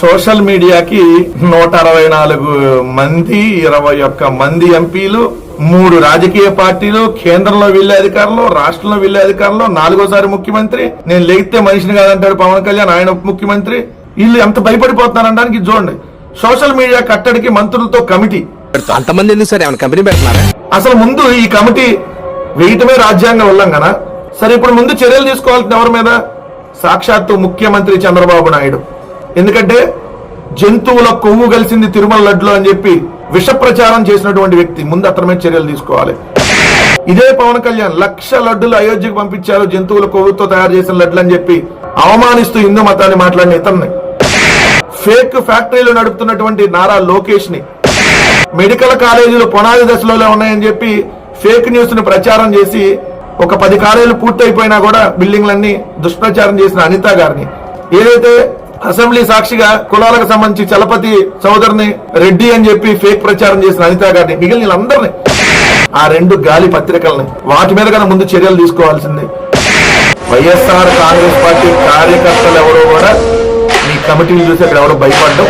Social మీడియాకి నూట అరవై నాలుగు మంది ఇరవై ఒక్క మంది ఎంపీలు మూడు రాజకీయ పార్టీలు కేంద్రంలో వీళ్ళే అధికారులు రాష్ట్రంలో వీళ్ళే అధికారులు నాలుగోసారి ముఖ్యమంత్రి. నేను లేగితే మనిషిని కాదంటాడు పవన్ కళ్యాణ్ ఆయన ఉప ముఖ్యమంత్రి. వీళ్ళు ఎంత భయపడిపోతున్నారనడానికి చూడండి. సోషల్ మీడియా కట్టడికి మంత్రులతో కమిటీ. అంతమంది ఎందుకు సార్? ఏమైనా కంపెనీ పెడుతున్నారా? అసలు ముందు ఈ కమిటీ వేయటమే రాజ్యాంగ ఉల్లంఘన. సరే ఇప్పుడు ముందు చర్యలు తీసుకోవాల్సిన ఎవరి మీద? సాక్షాత్తు ముఖ్యమంత్రి చంద్రబాబు నాయుడు. ఎందుకంటే జంతువుల కొవ్వు కలిసింది తిరుమల లడ్లు అని చెప్పి విష ప్రచారం చేసినటువంటి వ్యక్తి. ముందు అతని మీద చర్యలు తీసుకోవాలి. ఇదే పవన్ కళ్యాణ్ లక్ష లడ్డులు అయోధ్యకు పంపించారు జంతువుల కొవ్వుతో తయారు చేసిన లడ్లు అని చెప్పి అవమానిస్తూ హిందూ మతాన్ని మాట్లాడిన ఇతన్ని. ఫేక్ ఫ్యాక్టరీలు నడుపుతున్నటువంటి నారా లోకేష్ని మెడికల్ కాలేజీలు పునాది దశలో ఉన్నాయని చెప్పి ఫేక్ న్యూస్ని ప్రచారం చేసి ఒక పది కాలేజీలు పూర్తయిపోయినా కూడా బిల్డింగ్లన్నీ దుష్ప్రచారం చేసిన అనిత గారిని. ఏదైతే అసెంబ్లీ సాక్షిగా కులాలకు సంబంధించి చలపతి చౌదరిని రెడ్డి అని చెప్పి ఫేక్ ప్రచారం చేసిన అనిత గారిని మిగిలిన వీళ్ళందరినీ ఆ రెండు గాలి పత్రికల్ని వాటి మీద కన్నా ముందు చర్యలు తీసుకోవాల్సింది. వైఎస్ఆర్ కాంగ్రెస్ పార్టీ కార్యకర్తలు ఎవరో కూడా ఈ కమిటీని చూసి అక్కడ ఎవరో భయపడ్డం.